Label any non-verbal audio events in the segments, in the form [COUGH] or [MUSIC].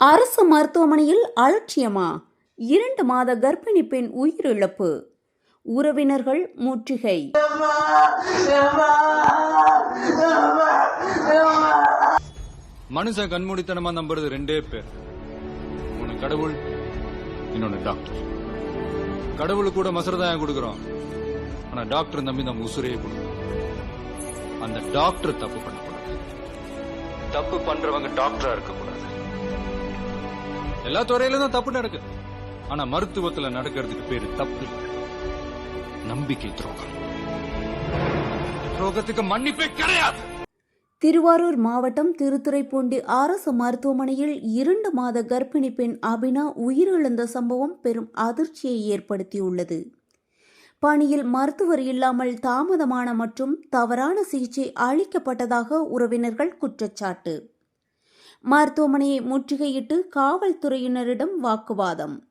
அரசு மருத்துவமனையில் அலட்சியமா? இரண்டு மாத கர்ப்பிணி பெண் உயிரிழப்பு. உறவினர்கள் முற்றுகை. மனுஷன் கண்மூடித்தனமா நம்புறது ரெண்டே பேர். ஒன்னு கடவுள் இன்னொன்னு டாக்டர். கடவுள் கூட மசரதாயம் கொடுக்கறோம். ஆனா டாக்டர் நம்பி நம்ம உசுரையே கொடுக்குறோம் அந்த டாக்டர் தப்பு பண்ணக்கூடாது. தப்பு பண்றவங்க டாக்டரா இருக்கக்கூடாது. எல்லா துறையிலும் தான் தப்பு நடக்குது ஆனா மருத்துவத்துல நடக்கிறதுக்கு பேரு தப்பு. நம்பிக்கை துரோகம். துரோகத்துக்கு மன்னிப்பே கிடையாது. திருவாரூர் மாவட்டம் திருத்துறைப்பூண்டி அரசு மருத்துவமனையில் இரண்டு மாத கர்ப்பிணி பெண் அபினா உயிரிழந்த சம்பவம் பெரும் அதிர்ச்சியை ஏற்படுத்தியுள்ளது. பணியில் மருத்துவர் இல்லாமல் தாமதமான மற்றும் தவறான சிகிச்சை அளிக்கப்பட்டதாக உறவினர்கள் குற்றச்சாட்டு. மருத்துவமனையை முற்றுகையிட்டு காவல்துறையினரிடம் வாக்குவாதம்.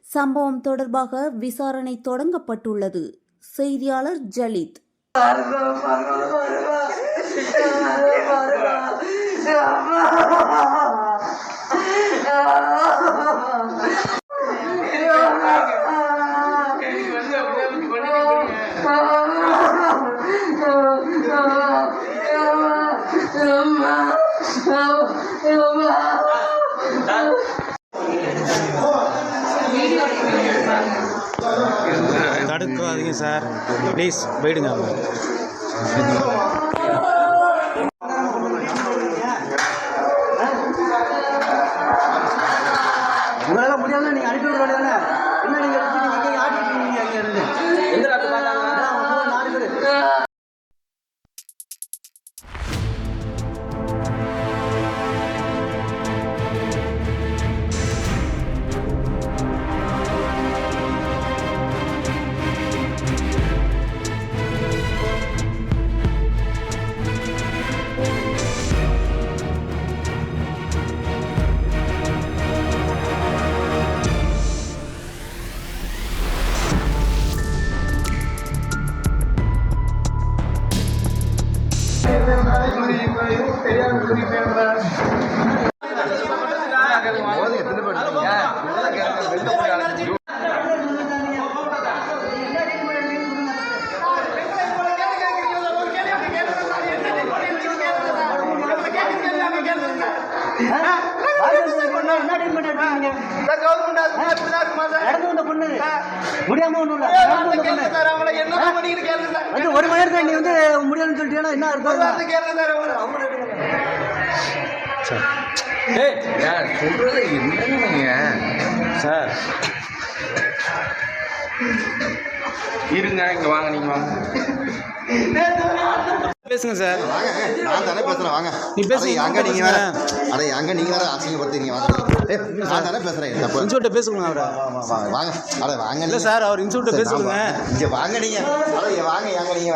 சம்பவம் தொடர்பாக விசாரணை தொடங்கப்பட்டுள்ளது. செய்தியாளர் ஜலித். [LAUGHS] பண்ணாதீங்க சார் ப்ளீஸ் போயிடுங்க உங்களால் முடியாது நீங்கள் அனுப்பி விட வேண்டியதானே என்ன நீங்கள் ஆட்டிட்டு இருக்கீங்க அங்கே இருந்து முடியாம ஒண்ணும் இல்ல ஒரு மணி நேரத்துல நீ வந்து முடியாதுன்னு சொல்லிட்டீங்கன்னா என்ன அர்த்தம்? சொல்றது என்னங்க? சார். இருங்க இங்க வாங்க நீங்க வாங்க. பேசுங்க சார். நான் தானே பேசுறேன் வாங்க. நீ பேசுங்க, அட, அங்க நீங்க வேற. அட அங்க நீங்க வேற அசிங்கப்படுத்துறீங்க வாங்க. ஏய், நான் தானே பேசுறேன் தப்பு? இன்சூர்ட்ட பேசுங்க அவரை. வா, வா, வாங்க. அட வாங்க இல்ல. சார் அவர் இன்சூர்ட்ட சரி, பேசுங்க இங்க வாங்க நீங்க. அட வாங்க ஏங்க நீங்க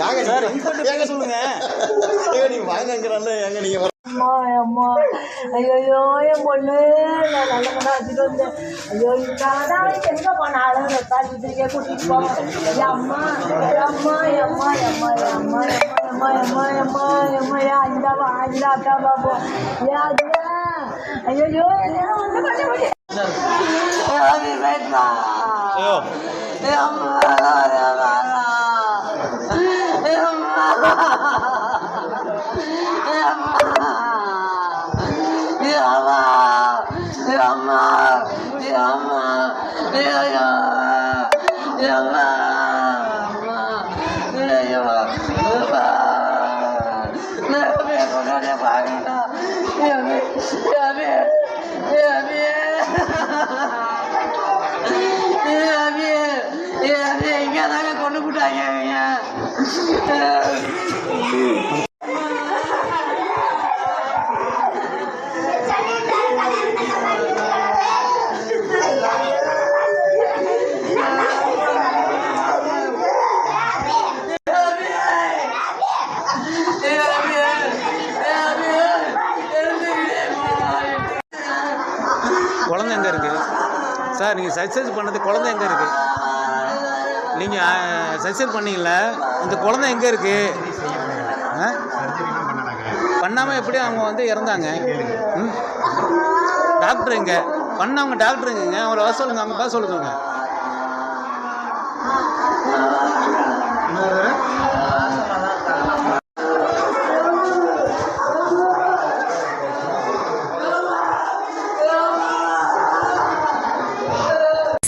ஏங்க சார் நீங்க. இன்சூர்ட்ட பேச சொல்லுங்க. ஏங்க நீங்க வாங்கங்கறல்ல ஏங்க நீங்க வர- அம்மா அம்மா. ஐயோ என் பொண்ணு. நான் நல்ல பொண்ணா வச்சுட்டு வந்தேன். ஐயோ இந்தாதான் எங்க போனாலும் ரெத்தாச்சிட்டு கூட்டிட்டு போவோம் என் அம்மா. அம்மா அம்மா அம்மா அம்மா அம்மா அம்மா அம்மா அம்மா என் அஞ்சாவா அஞ்சா அக்கா பாப்போ ஏன் அதுல ஐயோ. என்ன ஒன்று பண்ண முடியும் ஐயோ. என் அம்மா. Ya Allah. Ya ma. Ya Allah. Ya Allah. Ya Allah. Ya Allah. Ya Allah. Ya Allah. Ya Allah. Ya Allah. ya. Sir நீங்கள் சர்ச்சைஸ் பண்ணது குழந்தை எங்கே இருக்குது நீங்கள் சர்ச்சைஸ் பண்ணீங்கள இந்த குழந்தை எங்கே இருக்குது பண்ணாமல் எப்படி அவங்க வந்து இறந்தாங்க. ம்? டாக்டர் எங்கே? பண்ணவங்க டாக்டருங்க அவரை வர சொல்லுங்க அவங்க பார்த்து சொல்லுங்க.